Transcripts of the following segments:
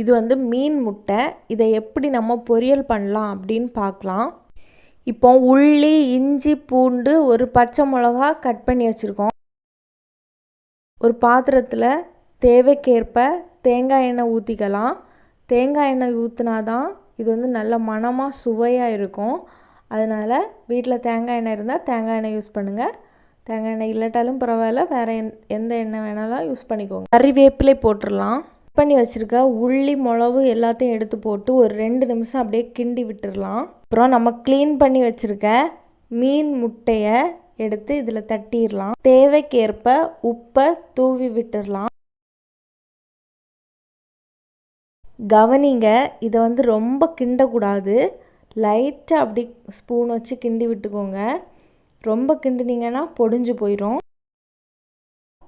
இது வந்து மீன் முட்டை. இதை எப்படி நம்ம பொரியல் பண்ணலாம் அப்படின்னு பார்க்கலாம். இப்போ உள்ளி இஞ்சி பூண்டு ஒரு பச்சை மிளகா கட் பண்ணி வச்சுருக்கோம். ஒரு பாத்திரத்தில் தேவைக்கேற்ப தேங்காய் எண்ணெய் ஊற்றிக்கலாம் தேங்காய் எண்ணெய் ஊற்றினா தான் இது வந்து நல்ல மணமாக சுவையாக இருக்கும். அதனால் வீட்டில் தேங்காய் எண்ணெய் இருந்தால் தேங்காய் எண்ணெய் யூஸ் பண்ணுங்கள் தேங்காய் எண்ணெய் இல்லாட்டாலும் பரவாயில்ல வேறு எந் எந்த எண்ணெய் வேணாலும் யூஸ் பண்ணிக்கோங்க. கறிவேப்பிலை போட்டுடலாம் பண்ணி வச்சுருக்க உள்ளி மிளகு எல்லாத்தையும் எடுத்து போட்டு ஒரு ரெண்டு நிமிஷம் அப்படியே கிண்டி விட்டுடலாம். அப்புறம் நம்ம க்ளீன் பண்ணி வச்சுருக்க மீன் முட்டையை எடுத்து இதில் தட்டிடலாம். தேவைக்கேற்ப உப்பை தூவி விட்டுடலாம். கவனிங்க இதை வந்து ரொம்ப கிண்டக்கூடாது. லைட்டாக அப்படி ஸ்பூன் வச்சு கிண்டி விட்டுக்கோங்க. ரொம்ப கிண்டினீங்கன்னா பொடிஞ்சு போயிடும்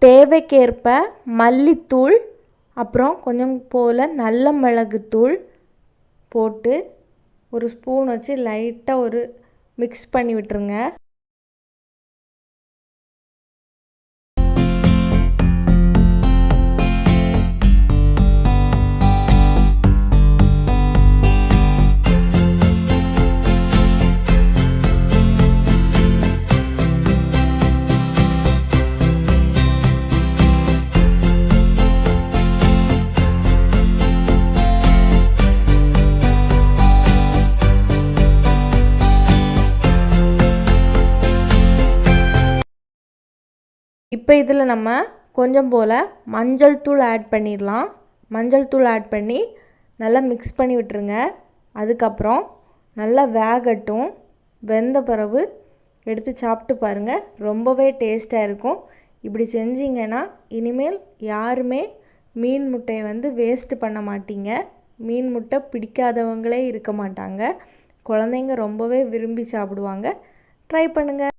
தேவைக்கேற்ப மல்லித்தூள் அப்புறம் கொஞ்சம் போல் நல்ல மிளகுத்தூள் போட்டு ஒரு ஸ்பூன் வச்சு லைட்டாக ஒரு மிக்ஸ் பண்ணி விட்டுருங்க. இப்போ இதில் நம்ம கொஞ்சம் போல் மஞ்சள் தூள் ஆட் பண்ணிடலாம். மஞ்சள் தூள் ஆட் பண்ணி நல்லா மிக்ஸ் பண்ணி விட்டுருங்க. அதுக்கப்புறம் நல்லா வேகட்டும். வெந்த பிறகு எடுத்து சாப்பிட்டு பாருங்கள் ரொம்பவே டேஸ்ட்டாக இருக்கும். இப்படி செஞ்சிங்கன்னா இனிமேல் யாருமே மீன் முட்டையை வந்து வேஸ்ட்டு பண்ண மாட்டீங்க. மீன் முட்டை பிடிக்காதவங்களே இருக்க மாட்டாங்க. குழந்தைங்க ரொம்பவே விரும்பி சாப்பிடுவாங்க. ட்ரை பண்ணுங்கள்